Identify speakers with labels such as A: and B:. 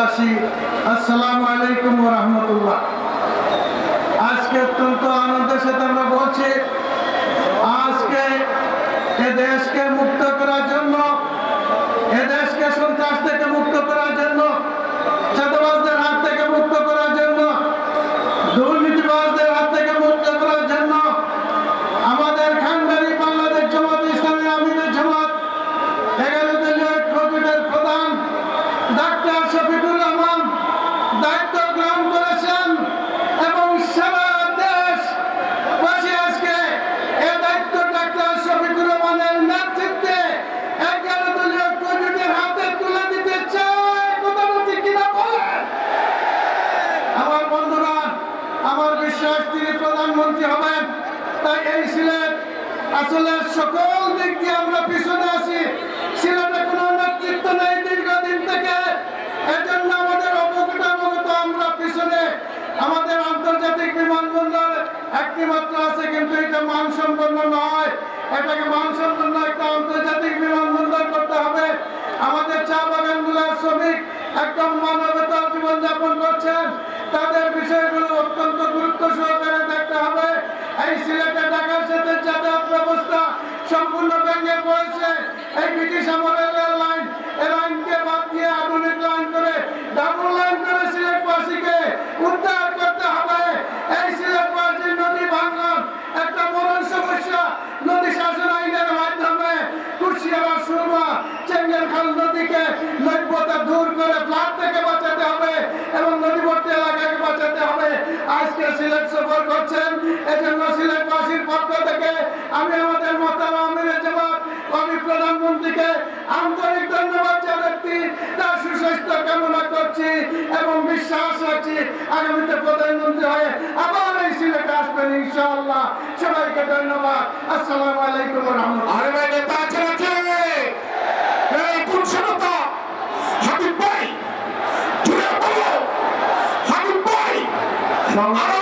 A: সিলেটবাসী আসসালামু আলাইকুম রহমতুল্লাহ। আজকে অত্যন্ত আনন্দের প্রধানমন্ত্রী হবেন, তাই এই সিলেট আসলে সকল দিক দিয়ে আমরা পিছনে আছি। সিলেটে কোনো নেতৃত্ব নেই দীর্ঘদিন থেকে। এজন্য আমাদের অবগত আমরা পিছনে। আমাদের আন্তর্জাতিক বিমানবন্দর একটি মাত্র আছে, কিন্তু এটা মানসম্পন্ন নয়। এটাকে মানসম্পন্ন একটা আন্তর্জাতিক বিমানবন্দর করতে সম্পূর্ণ ভেঙে পড়েছে। এই ব্রিটিশ আমলের লাইন এই বাদ দিয়ে আধুনিক লাইন করে ডাবল লাইন করে সিলেটবাসীকে উদ্ধার করতে হবে। এই সিলেটবাসীর নদী ভাঙন একটা বড় সমস্যা নদী শাসন আইনের মাধ্যমে কুশিয়ারা সুরমা, চেঙ্গেরখাল নদীকে নৈবতা দূর করে ফ্লাড থেকে বাঁচাতে হবে এবং নদীবর্তী এলাকাকে বাঁচাতে হবে। আজকে সিলেট সফর করছেন। এজন্য সিলেটবাসীর পক্ষ থেকে আমি আমাদের আমি প্রধানমন্ত্রীকে আন্তরিক ধন্যবাদ জানাচ্ছি তার সুস্বাস্থ্য কামনা করছি এবং বিশ্বাস রাখছি আগামীতে প্রধানমন্ত্রী হয়ে আবার এই সিলেটে আসবেন ইনশাআল্লাহ। সবাইকে ধন্যবাদ। আসসালামু আলাইকুম রহমতুল্লাহ।
B: আছে হাবিব ভাই জুড়ে হাবিব ভাই আরও